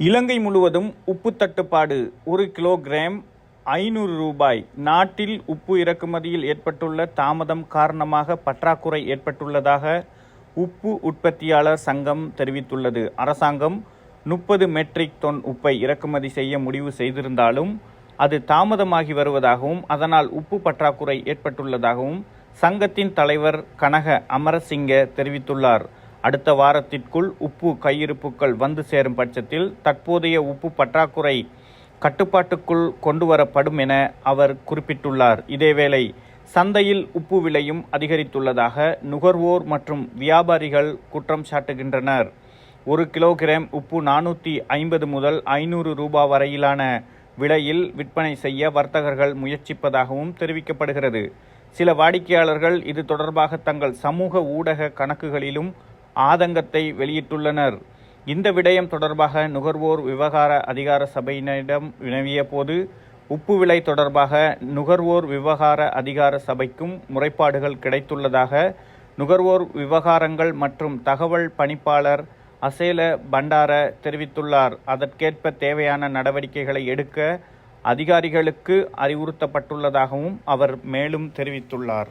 இலங்கை முழுவதும் உப்பு தட்டுப்பாடு ஒரு கிலோகிராம் ஐநூறு ரூபாய். நாட்டில் உப்பு இறக்குமதியில் ஏற்பட்டுள்ள தாமதம் காரணமாக பற்றாக்குறை ஏற்பட்டுள்ளதாக உப்பு உற்பத்தியாளர் சங்கம் தெரிவித்துள்ளது. அரசாங்கம் முப்பது மெட்ரிக் தொன் உப்பை இறக்குமதி செய்ய முடிவு செய்திருந்தாலும் அது தாமதமாகி வருவதாகவும் அதனால் உப்பு பற்றாக்குறை ஏற்பட்டுள்ளதாகவும் சங்கத்தின் தலைவர் கனக அமரசிங்க தெரிவித்துள்ளார். அடுத்த வாரத்திற்குள் உப்பு கையிருப்புகள் வந்து சேரும் பட்சத்தில் தற்போதைய உப்பு பற்றாக்குறை கட்டுப்பாட்டுக்குள் கொண்டுவரப்படும் என அவர் குறிப்பிட்டுள்ளார். இதேவேளை சந்தையில் உப்பு விலையும் அதிகரித்துள்ளதாக நுகர்வோர் மற்றும் வியாபாரிகள் குற்றம் சாட்டுகின்றனர். ஒரு கிலோகிராம் உப்பு நானூற்றி ஐம்பது முதல் ஐநூறு ரூபாய் வரையிலான விலையில் விற்பனை செய்ய வர்த்தகர்கள் முயற்சிப்பதாகவும் தெரிவிக்கப்படுகிறது. சில வாடிக்கையாளர்கள் இது தொடர்பாக தங்கள் சமூக ஊடக கணக்குகளிலும் ஆதங்கத்தை வெளியிட்டுள்ளனர். இந்த விடயம் தொடர்பாக நுகர்வோர் விவகார அதிகார சபையினரிடம் வினவிய போது உப்பு விலை தொடர்பாக நுகர்வோர் விவகார அதிகார சபைக்கும் முறைப்பாடுகள் கிடைத்துள்ளதாக நுகர்வோர் விவகாரங்கள் மற்றும் தகவல் பணிப்பாளர் அசேல பண்டார தெரிவித்துள்ளார். அதற்கேற்ப தேவையான நடவடிக்கைகளை எடுக்க அதிகாரிகளுக்கு அறிவுறுத்தப்பட்டுள்ளதாகவும் அவர் மேலும் தெரிவித்துள்ளார்.